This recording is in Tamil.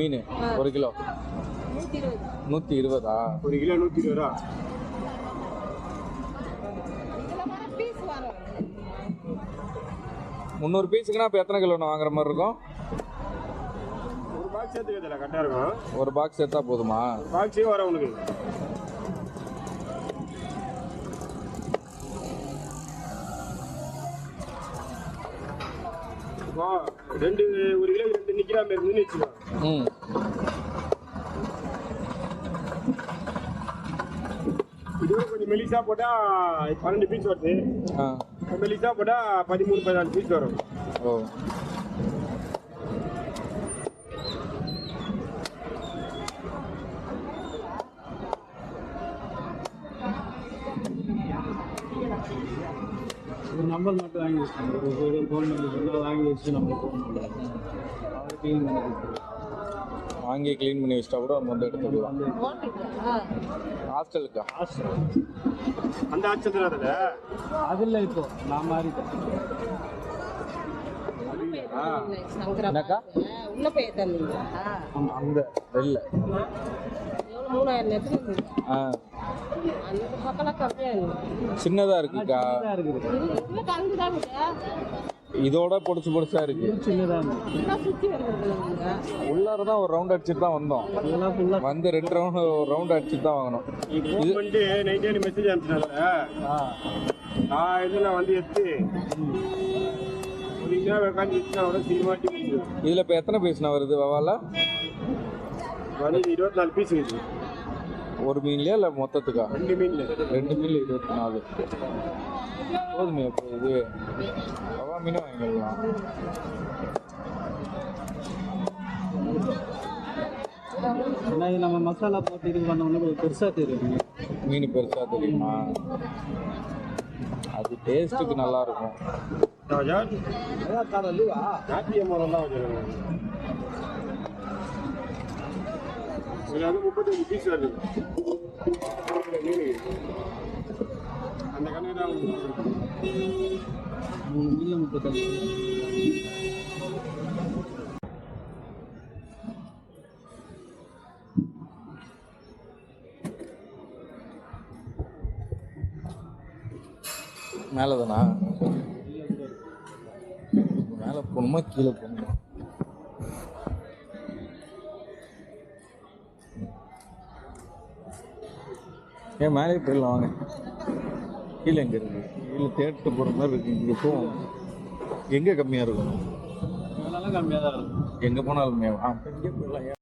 மீன் ஒரு கிலோ. நூற்றி இருபது? ஒரு கிலோ நூற்றி இருபது? ரூபா வர முந்நூறு பீஸுக்குன்னா இப்போ எத்தனை கிலோ வாங்குற மாதிரி இருக்கும்? ஒரு பாக்ஸ் சேர்த்துக்கிறதுல கரெக்டாக இருக்கும். ஒரு பாக்ஸ் எடுத்தா போதுமா? பாக்ஸே வரும் உனக்கு ரெண்டு ஒரு கிலோ ரெண்டு நிற்கிற மாதிரி இருந்துன்னு வச்சுக்கோ. ம். இதுவே கொஞ்சம் மெலிசா போட்டால் பன்னெண்டு பீஸ் வருது. ஆ. மெலிசா போட்டால் பதிமூணு பதினாலு பீஸ் வரும். ஓ. ஒரு நம்பர் மட்டும் வாங்கி வச்சுக்கோங்க. ஒரு ஃபோன் நம்பர் வாங்கி வச்சு நம்ம ஃபோன் பண்ணலாம் அவர் க்ளீன் பண்ணி கொடுத்துருவோம் வாங்கி க்ளீன் பண்ணி வச்சிட்டா கூட நம்ம வந்து எடுத்துக்கலாம் ஆ ஹாஸ்டலுக்கா அந்த ஆச்சத்தில் அதில் அதில் இப்போ நான் மாறிட்டேன். என்னக்கா? உள்ள போய் தந்தீங்களா அங்கே வெளில. மூணாயிரம் ஆ. அந்த பக்கம்லாம் கம்மியாக இருந்தது சின்னதாக இருக்குக்கா. சின்னதாக இருக்குது இல்லை கலந்து தான் இதோட பொடிச்சு பொடிச்சா இருக்கு. இதெல்லாம் உள்ளார தான் ஒரு ரவுண்ட் அடிச்சுட்டு தான் வந்தோம். இதெல்லாம் வந்து ரெண்டு ரவுண்ட் ஒரு ரவுண்ட் அடிச்சுட்டு தான் வாங்கணும் நீ ஃபோன் பண்ணிட்டு நைட்டே மெசேஜ் அனுப்பிச்சினால ஆ நான் இதில் வந்து எடுத்து இதில் இப்போ எத்தனை பீஸ்ண்ணா வருது வவால? வந்து இருபத்தி நாலு பீஸ் இருக்குது. ஒரு மீன்லையா இல்லை மொத்தத்துக்கா? ரெண்டு மீனில். ரெண்டு மீன் இருபத்தி நாலு. போதுமே இப்போ இது. ரவா மீனும் வாங்கிடலாம். ஏன்னா இது நம்ம மசாலா போட்டு இது பண்ணோம்னா கொஞ்சம் பெருசாக தெரியும். மீன் பெருசாக தெரியுமா? அது டேஸ்ட்டுக்கு நல்லா இருக்கும் முப்பத்தஞ்சு பீஸ் வருது. மீன் அந்த கணக்கு தான் மூணு மீனில் முப்பத்தஞ்சு மேலே மேலே போகணுமா கீழே போகணுமா? ஏன் மேலே போயிடலாம் வாங்க. கீழே எங்கே இருக்கு? கீழே தேட்டு போகிற மாதிரி இருக்கு. இங்கே போவோம் எங்கே கம்மியாக இருக்கும்? கம்மியாக தான் இருக்கும். எங்கே போனாலும் இங்கே போயிடலாம்